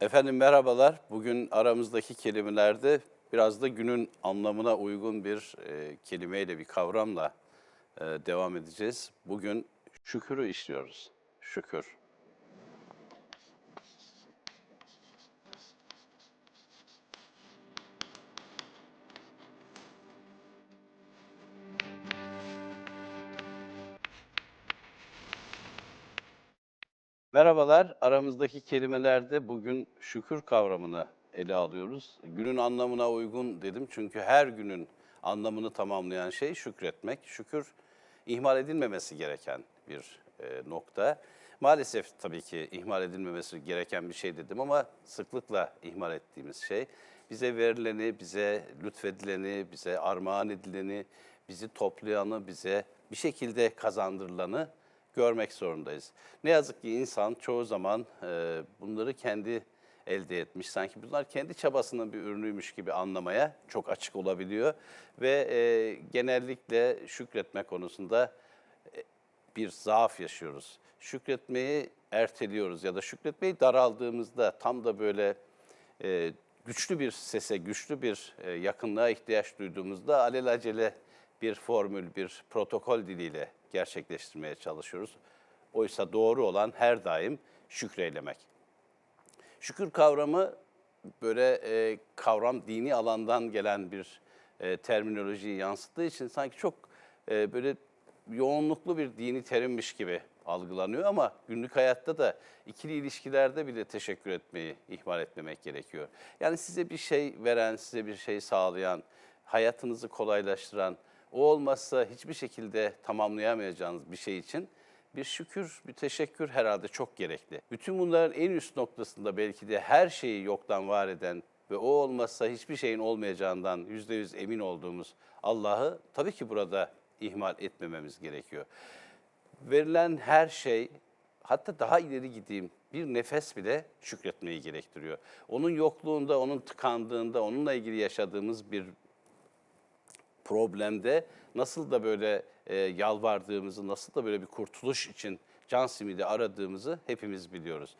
Efendim merhabalar. Bugün aramızdaki kelimelerde biraz da günün anlamına uygun bir e, kelimeyle, bir kavramla e, devam edeceğiz. Bugün şükürü işliyoruz. Şükür. Merhabalar. Aramızdaki kelimelerde bugün şükür kavramını ele alıyoruz. Günün anlamına uygun dedim çünkü her günün anlamını tamamlayan şey şükretmek. Şükür ihmal edilmemesi gereken bir e, nokta. Maalesef tabii ki ihmal edilmemesi gereken bir şey dedim ama sıklıkla ihmal ettiğimiz şey bize verileni, bize lütfedileni, bize armağan edileni, bizi toplayanı, bize bir şekilde kazandırılanı görmek zorundayız. Ne yazık ki insan çoğu zaman e, bunları kendi elde etmiş, sanki bunlar kendi çabasının bir ürünüymüş gibi anlamaya çok açık olabiliyor. Ve e, genellikle şükretme konusunda e, bir zaaf yaşıyoruz. Şükretmeyi erteliyoruz ya da şükretmeyi daraldığımızda tam da böyle güçlü bir sese, güçlü bir yakınlığa ihtiyaç duyduğumuzda alelacele bir formül, bir protokol diliyle gerçekleştirmeye çalışıyoruz. Oysa doğru olan her daim şükreylemek. Şükür kavramı böyle e, kavram dini alandan gelen bir e, terminolojiyi yansıttığı için sanki çok e, böyle yoğunluklu bir dini terimmiş gibi algılanıyor ama günlük hayatta da ikili ilişkilerde bile teşekkür etmeyi ihmal etmemek gerekiyor. Yani size bir şey veren, size bir şey sağlayan, hayatınızı kolaylaştıran, o olmazsa hiçbir şekilde tamamlayamayacağınız bir şey için bir şükür, bir teşekkür herhalde çok gerekli. Bütün bunların en üst noktasında belki de her şeyi yoktan var eden ve o olmazsa hiçbir şeyin olmayacağından yüzde yüz emin olduğumuz Allah'ı tabii ki burada ihmal etmememiz gerekiyor. Verilen her şey, hatta daha ileri gideyim, bir nefes bile şükretmeyi gerektiriyor. Onun yokluğunda, onun tıkandığında, onunla ilgili yaşadığımız bir problemde nasıl da böyle e, yalvardığımızı, nasıl da böyle bir kurtuluş için can simidi aradığımızı hepimiz biliyoruz.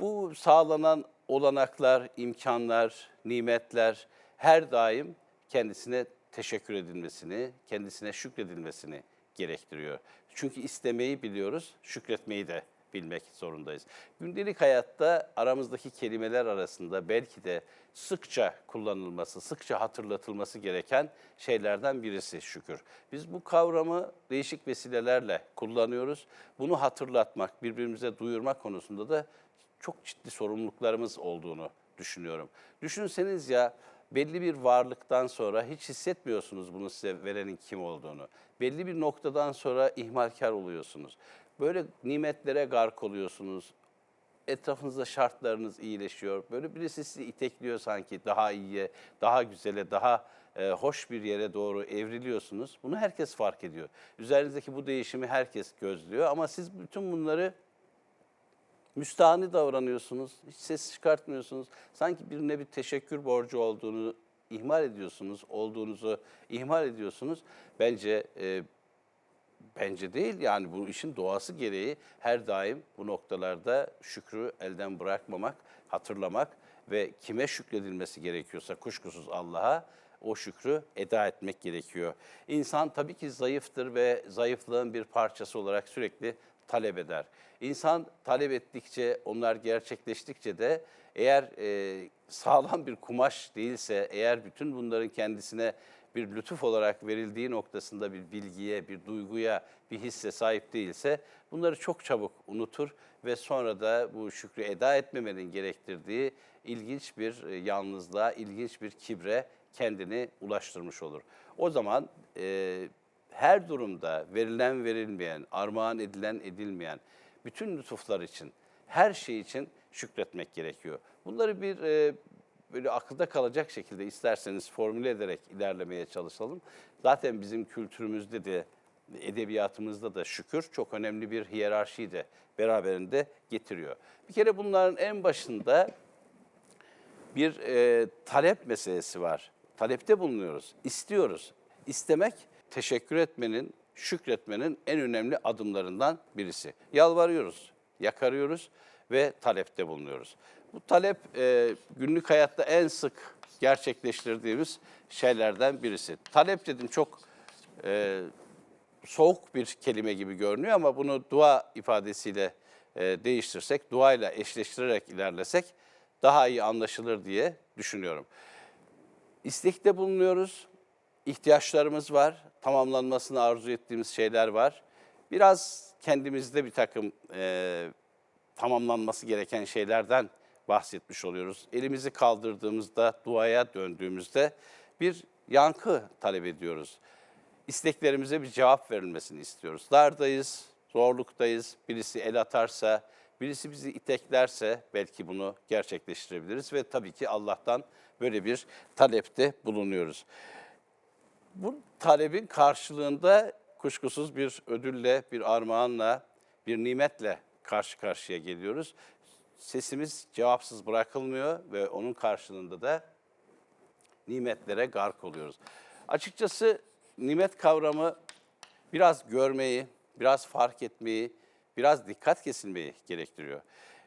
Bu sağlanan olanaklar, imkanlar, nimetler her daim kendisine teşekkür edilmesini, kendisine şükredilmesini gerektiriyor. Çünkü istemeyi biliyoruz, şükretmeyi de bilmek zorundayız. Gündelik hayatta aramızdaki kelimeler arasında belki de sıkça kullanılması, sıkça hatırlatılması gereken şeylerden birisi şükür. Biz bu kavramı değişik vesilelerle kullanıyoruz. Bunu hatırlatmak, birbirimize duyurmak konusunda da çok ciddi sorumluluklarımız olduğunu düşünüyorum. Düşünseniz ya belli bir varlıktan sonra hiç hissetmiyorsunuz bunu size verenin kim olduğunu. Belli bir noktadan sonra ihmalkar oluyorsunuz. Böyle nimetlere gark oluyorsunuz. Etrafınızda şartlarınız iyileşiyor. Böyle birisi sizi itekliyor sanki daha iyiye, daha güzele, daha e, hoş bir yere doğru evriliyorsunuz. Bunu herkes fark ediyor. Üzerinizdeki bu değişimi herkes gözlüyor ama siz bütün bunları müstahni davranıyorsunuz, hiç ses çıkartmıyorsunuz. Sanki birine bir teşekkür borcu olduğunu ihmal ediyorsunuz, olduğunuzu ihmal ediyorsunuz. Bence e, bence değil yani bu işin doğası gereği her daim bu noktalarda şükrü elden bırakmamak, hatırlamak ve kime şükredilmesi gerekiyorsa kuşkusuz Allah'a o şükrü eda etmek gerekiyor. İnsan tabii ki zayıftır ve zayıflığın bir parçası olarak sürekli talep eder. İnsan talep ettikçe, onlar gerçekleştikçe de eğer e, sağlam bir kumaş değilse, eğer bütün bunların kendisine bir lütuf olarak verildiği noktasında bir bilgiye, bir duyguya, bir hisse sahip değilse bunları çok çabuk unutur ve sonra da bu şükrü eda etmemenin gerektirdiği ilginç bir e, yalnızlığa, ilginç bir kibre kendini ulaştırmış olur. O zaman e, her durumda verilen verilmeyen, armağan edilen edilmeyen bütün lütuflar için, her şey için şükretmek gerekiyor. Bunları bir e, böyle akılda kalacak şekilde isterseniz formüle ederek ilerlemeye çalışalım. Zaten bizim kültürümüzde de edebiyatımızda da şükür çok önemli bir hiyerarşiyi de beraberinde getiriyor. Bir kere bunların en başında bir e, talep meselesi var. Talepte bulunuyoruz, istiyoruz. İstemek teşekkür etmenin, şükretmenin en önemli adımlarından birisi. Yalvarıyoruz, yakarıyoruz ve talepte bulunuyoruz. Bu talep e, günlük hayatta en sık gerçekleştirdiğimiz şeylerden birisi. Talep dedim çok e, soğuk bir kelime gibi görünüyor ama bunu dua ifadesiyle e, değiştirsek, duayla eşleştirerek ilerlesek daha iyi anlaşılır diye düşünüyorum. İstekte bulunuyoruz, ihtiyaçlarımız var, tamamlanmasını arzu ettiğimiz şeyler var. Biraz kendimizde bir takım e, tamamlanması gereken şeylerden bahsetmiş oluyoruz. Elimizi kaldırdığımızda, duaya döndüğümüzde bir yankı talep ediyoruz. İsteklerimize bir cevap verilmesini istiyoruz. Dardayız, zorluktayız, birisi el atarsa, birisi bizi iteklerse belki bunu gerçekleştirebiliriz ve tabii ki Allah'tan böyle bir talepte bulunuyoruz. Bu talebin karşılığında kuşkusuz bir ödülle, bir armağanla, bir nimetle karşı karşıya geliyoruz. Sesimiz cevapsız bırakılmıyor ve onun karşılığında da nimetlere gark oluyoruz. Açıkçası nimet kavramı biraz görmeyi, biraz fark etmeyi, biraz dikkat kesilmeyi gerektiriyor.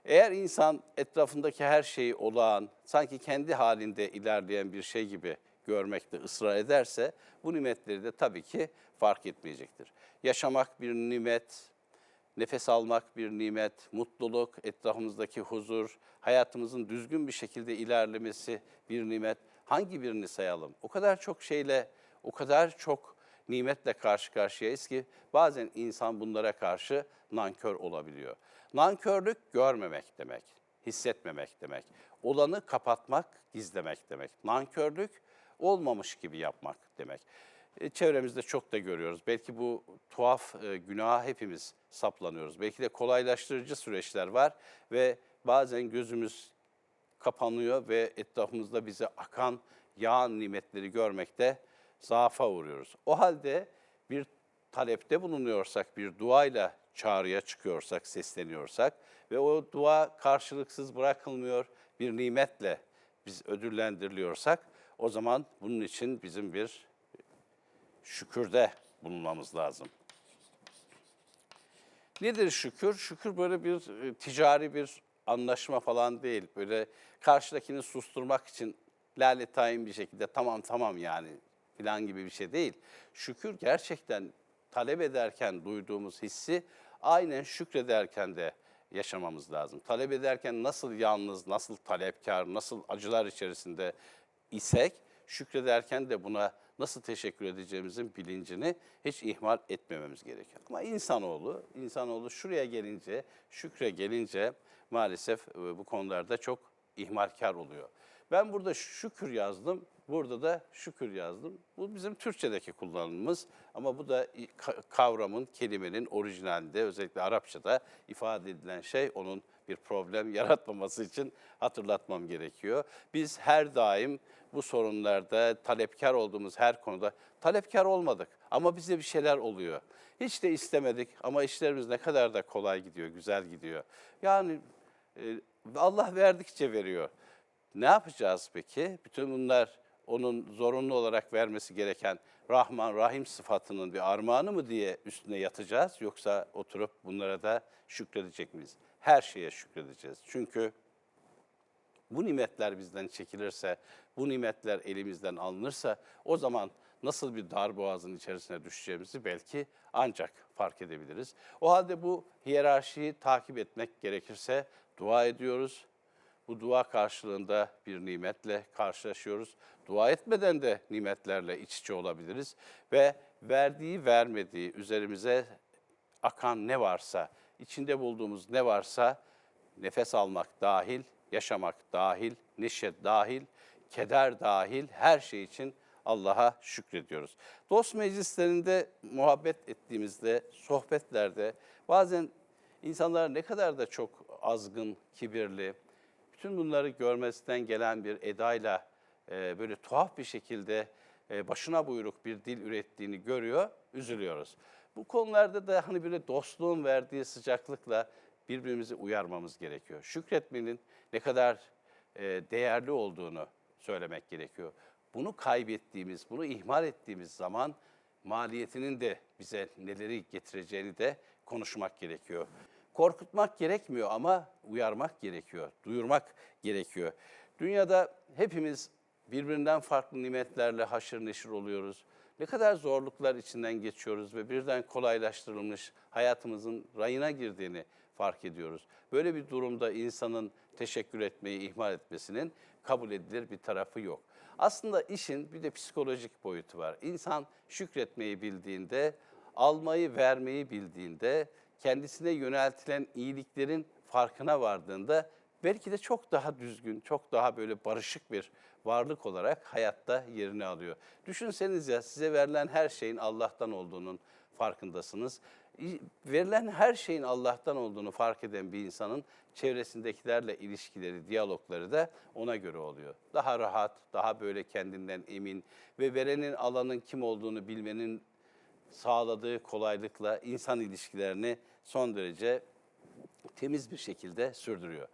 Eğer insan etrafındaki her şeyi olağan, sanki kendi halinde ilerleyen bir şey gibi görmekte ısrar ederse bu nimetleri de tabii ki fark etmeyecektir. Yaşamak bir nimet, nefes almak bir nimet, mutluluk, etrafımızdaki huzur, hayatımızın düzgün bir şekilde ilerlemesi bir nimet. Hangi birini sayalım? O kadar çok şeyle, o kadar çok nimetle karşı karşıyayız ki bazen insan bunlara karşı nankör olabiliyor. Nankörlük görmemek demek, hissetmemek demek. Olanı kapatmak, gizlemek demek. Nankörlük olmamış gibi yapmak demek. E, Çevremizde çok da görüyoruz. Belki bu tuhaf e, günaha hepimiz saplanıyoruz. Belki de kolaylaştırıcı süreçler var ve bazen gözümüz kapanıyor ve etrafımızda bize akan yağan nimetleri görmekte zaafa uğruyoruz. O halde bir talepte bulunuyorsak, bir duayla çağrıya çıkıyorsak, sesleniyorsak ve o dua karşılıksız bırakılmıyor, bir nimetle biz ödüllendiriliyorsak o zaman bunun için bizim bir şükürde bulunmamız lazım. Nedir şükür? Şükür böyle bir e, ticari bir anlaşma falan değil. Böyle karşıdakini susturmak için lale tayin bir şekilde tamam tamam yani falan gibi bir şey değil. Şükür gerçekten talep ederken duyduğumuz hissi aynen şükrederken de yaşamamız lazım. Talep ederken nasıl yalnız, nasıl talepkar, nasıl acılar içerisinde isek şükrederken de buna nasıl teşekkür edeceğimizin bilincini hiç ihmal etmememiz gerekiyor. Ama insanoğlu, insanoğlu şuraya gelince, şükre gelince maalesef e, bu konularda çok ihmalkar oluyor. Ben burada şükür yazdım, burada da şükür yazdım. Bu bizim Türkçedeki kullanımımız ama bu da ka- kavramın, kelimenin orijinalinde özellikle Arapçada ifade edilen şey onun bir problem yaratmaması için hatırlatmam gerekiyor. Biz her daim bu sorunlarda talepkar olduğumuz her konuda talepkar olmadık ama bize bir şeyler oluyor. Hiç de istemedik ama işlerimiz ne kadar da kolay gidiyor, güzel gidiyor. Yani e, Allah verdikçe veriyor. Ne yapacağız peki? Bütün bunlar onun zorunlu olarak vermesi gereken Rahman, Rahim sıfatının bir armağanı mı diye üstüne yatacağız? Yoksa oturup bunlara da şükredecek miyiz? Her şeye şükredeceğiz. Çünkü bu nimetler bizden çekilirse, bu nimetler elimizden alınırsa o zaman nasıl bir dar boğazın içerisine düşeceğimizi belki ancak fark edebiliriz. O halde bu hiyerarşiyi takip etmek gerekirse dua ediyoruz. Bu dua karşılığında bir nimetle karşılaşıyoruz. Dua etmeden de nimetlerle iç içe olabiliriz ve verdiği vermediği üzerimize akan ne varsa, içinde bulduğumuz ne varsa nefes almak dahil, yaşamak dahil, neşe dahil, keder dahil her şey için Allah'a şükrediyoruz. Dost meclislerinde muhabbet ettiğimizde, sohbetlerde bazen insanlar ne kadar da çok azgın, kibirli, bütün bunları görmesinden gelen bir edayla e, böyle tuhaf bir şekilde e, başına buyruk bir dil ürettiğini görüyor, üzülüyoruz. Bu konularda da hani böyle dostluğun verdiği sıcaklıkla birbirimizi uyarmamız gerekiyor. Şükretmenin ne kadar e, değerli olduğunu söylemek gerekiyor. Bunu kaybettiğimiz, bunu ihmal ettiğimiz zaman maliyetinin de bize neleri getireceğini de konuşmak gerekiyor. Korkutmak gerekmiyor ama uyarmak gerekiyor, duyurmak gerekiyor. Dünyada hepimiz birbirinden farklı nimetlerle haşır neşir oluyoruz. Ne kadar zorluklar içinden geçiyoruz ve birden kolaylaştırılmış hayatımızın rayına girdiğini fark ediyoruz. Böyle bir durumda insanın teşekkür etmeyi ihmal etmesinin kabul edilir bir tarafı yok. Aslında işin bir de psikolojik boyutu var. İnsan şükretmeyi bildiğinde, almayı vermeyi bildiğinde, kendisine yöneltilen iyiliklerin farkına vardığında belki de çok daha düzgün, çok daha böyle barışık bir varlık olarak hayatta yerini alıyor. Düşünseniz ya size verilen her şeyin Allah'tan olduğunun farkındasınız. Verilen her şeyin Allah'tan olduğunu fark eden bir insanın çevresindekilerle ilişkileri, diyalogları da ona göre oluyor. Daha rahat, daha böyle kendinden emin ve verenin alanın kim olduğunu bilmenin sağladığı kolaylıkla insan ilişkilerini son derece temiz bir şekilde sürdürüyor.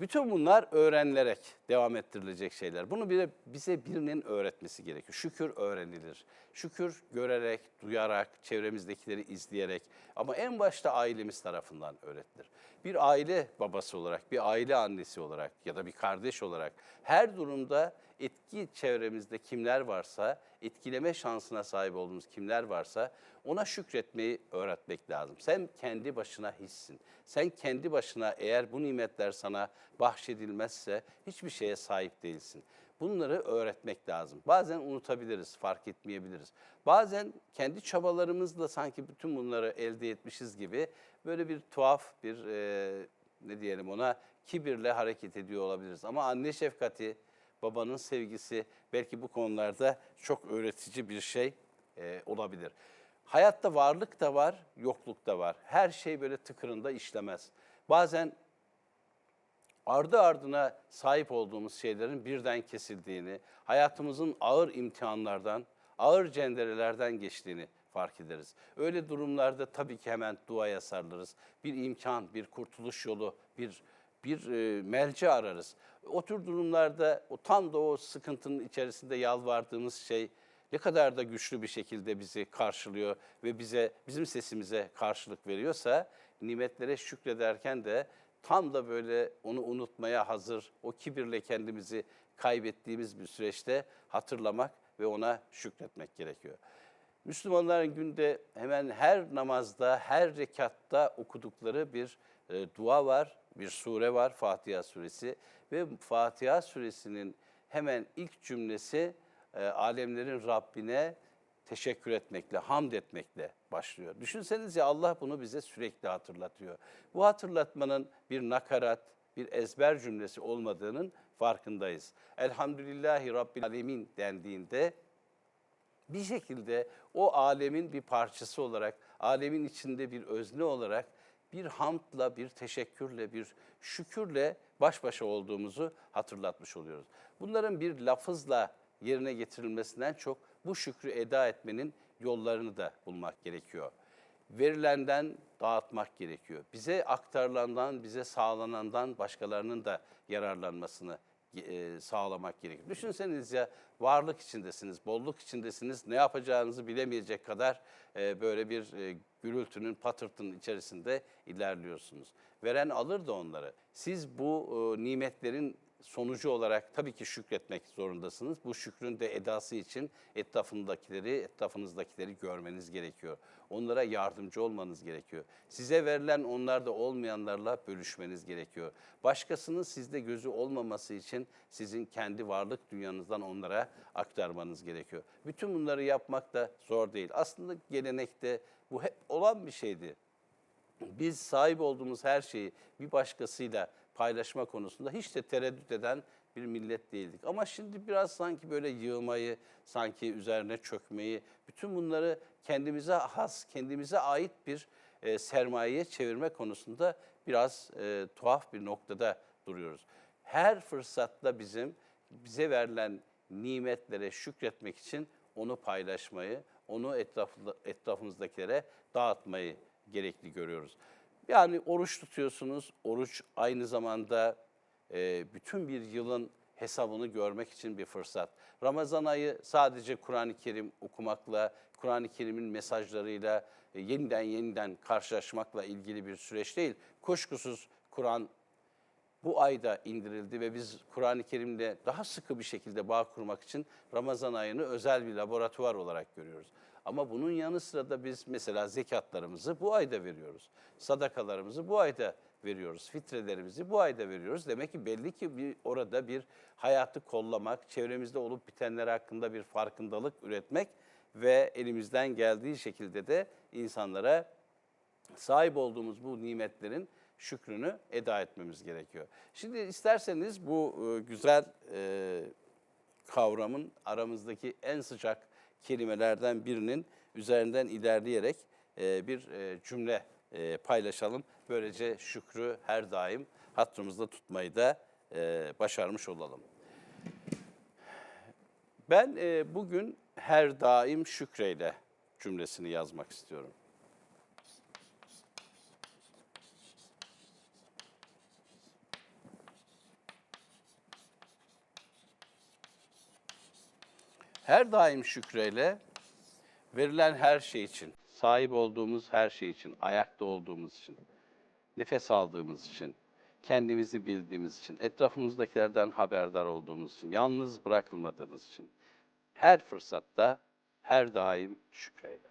Bütün bunlar öğrenilerek devam ettirilecek şeyler. Bunu bile bize birinin öğretmesi gerekiyor. Şükür öğrenilir. Şükür görerek, duyarak, çevremizdekileri izleyerek ama en başta ailemiz tarafından öğretilir. Bir aile babası olarak, bir aile annesi olarak ya da bir kardeş olarak her durumda etki çevremizde kimler varsa, etkileme şansına sahip olduğumuz kimler varsa ona şükretmeyi öğretmek lazım. Sen kendi başına hissin. Sen kendi başına eğer bu nimetler sana bahşedilmezse hiçbir şeye sahip değilsin. Bunları öğretmek lazım. Bazen unutabiliriz, fark etmeyebiliriz. Bazen kendi çabalarımızla sanki bütün bunları elde etmişiz gibi böyle bir tuhaf bir e, ne diyelim ona kibirle hareket ediyor olabiliriz. Ama anne şefkati, babanın sevgisi belki bu konularda çok öğretici bir şey e, olabilir. Hayatta varlık da var, yokluk da var. Her şey böyle tıkırında işlemez. Bazen ardı ardına sahip olduğumuz şeylerin birden kesildiğini, hayatımızın ağır imtihanlardan, ağır cenderelerden geçtiğini fark ederiz. Öyle durumlarda tabii ki hemen duaya sarılırız. Bir imkan, bir kurtuluş yolu, bir bir e, melce ararız. O tür durumlarda o tam da o sıkıntının içerisinde yalvardığımız şey ne kadar da güçlü bir şekilde bizi karşılıyor ve bize bizim sesimize karşılık veriyorsa nimetlere şükrederken de tam da böyle onu unutmaya hazır, o kibirle kendimizi kaybettiğimiz bir süreçte hatırlamak ve ona şükretmek gerekiyor. Müslümanların günde hemen her namazda, her rekatta okudukları bir e, dua var, bir sure var, Fatiha suresi ve Fatiha suresinin hemen ilk cümlesi e, alemlerin Rabbine teşekkür etmekle, hamd etmekle başlıyor. Düşünseniz ya Allah bunu bize sürekli hatırlatıyor. Bu hatırlatmanın bir nakarat, bir ezber cümlesi olmadığının farkındayız. Elhamdülillahi Rabbil Alemin dendiğinde bir şekilde o alemin bir parçası olarak, alemin içinde bir özne olarak bir hamdla, bir teşekkürle, bir şükürle baş başa olduğumuzu hatırlatmış oluyoruz. Bunların bir lafızla yerine getirilmesinden çok bu şükrü eda etmenin yollarını da bulmak gerekiyor. Verilenden dağıtmak gerekiyor. Bize aktarılandan, bize sağlanandan başkalarının da yararlanmasını e, sağlamak gerekiyor. Düşünseniz ya varlık içindesiniz, bolluk içindesiniz, ne yapacağınızı bilemeyecek kadar e, böyle bir e, gürültünün, patırtının içerisinde ilerliyorsunuz. Veren alır da onları. Siz bu nimetlerin sonucu olarak tabii ki şükretmek zorundasınız. Bu şükrün de edası için etrafındakileri, etrafınızdakileri görmeniz gerekiyor. Onlara yardımcı olmanız gerekiyor. Size verilen onlarda olmayanlarla bölüşmeniz gerekiyor. Başkasının sizde gözü olmaması için sizin kendi varlık dünyanızdan onlara aktarmanız gerekiyor. Bütün bunları yapmak da zor değil. Aslında gelenekte bu hep olan bir şeydi biz sahip olduğumuz her şeyi bir başkasıyla paylaşma konusunda hiç de tereddüt eden bir millet değildik. Ama şimdi biraz sanki böyle yığmayı, sanki üzerine çökmeyi, bütün bunları kendimize has, kendimize ait bir e, sermayeye çevirme konusunda biraz e, tuhaf bir noktada duruyoruz. Her fırsatta bizim bize verilen nimetlere şükretmek için onu paylaşmayı, onu etrafında, etrafımızdakilere dağıtmayı gerekli görüyoruz. Yani oruç tutuyorsunuz. Oruç aynı zamanda e, bütün bir yılın hesabını görmek için bir fırsat. Ramazan ayı sadece Kur'an-ı Kerim okumakla, Kur'an-ı Kerim'in mesajlarıyla e, yeniden yeniden karşılaşmakla ilgili bir süreç değil. Kuşkusuz Kur'an bu ayda indirildi ve biz Kur'an-ı Kerim'le daha sıkı bir şekilde bağ kurmak için Ramazan ayını özel bir laboratuvar olarak görüyoruz. Ama bunun yanı sıra da biz mesela zekatlarımızı bu ayda veriyoruz. Sadakalarımızı bu ayda veriyoruz. Fitrelerimizi bu ayda veriyoruz. Demek ki belli ki bir orada bir hayatı kollamak, çevremizde olup bitenler hakkında bir farkındalık üretmek ve elimizden geldiği şekilde de insanlara sahip olduğumuz bu nimetlerin şükrünü eda etmemiz gerekiyor. Şimdi isterseniz bu e, güzel e, kavramın aramızdaki en sıcak kelimelerden birinin üzerinden ilerleyerek e, bir e, cümle e, paylaşalım. Böylece şükrü her daim hatırımızda tutmayı da başarmış olalım. Ben bugün her daim şükreyle cümlesini yazmak istiyorum. Her daim şükreyle verilen her şey için, sahip olduğumuz her şey için, ayakta olduğumuz için, nefes aldığımız için, kendimizi bildiğimiz için, etrafımızdakilerden haberdar olduğumuz için, yalnız bırakılmadığımız için her fırsatta, her daim şükreyle.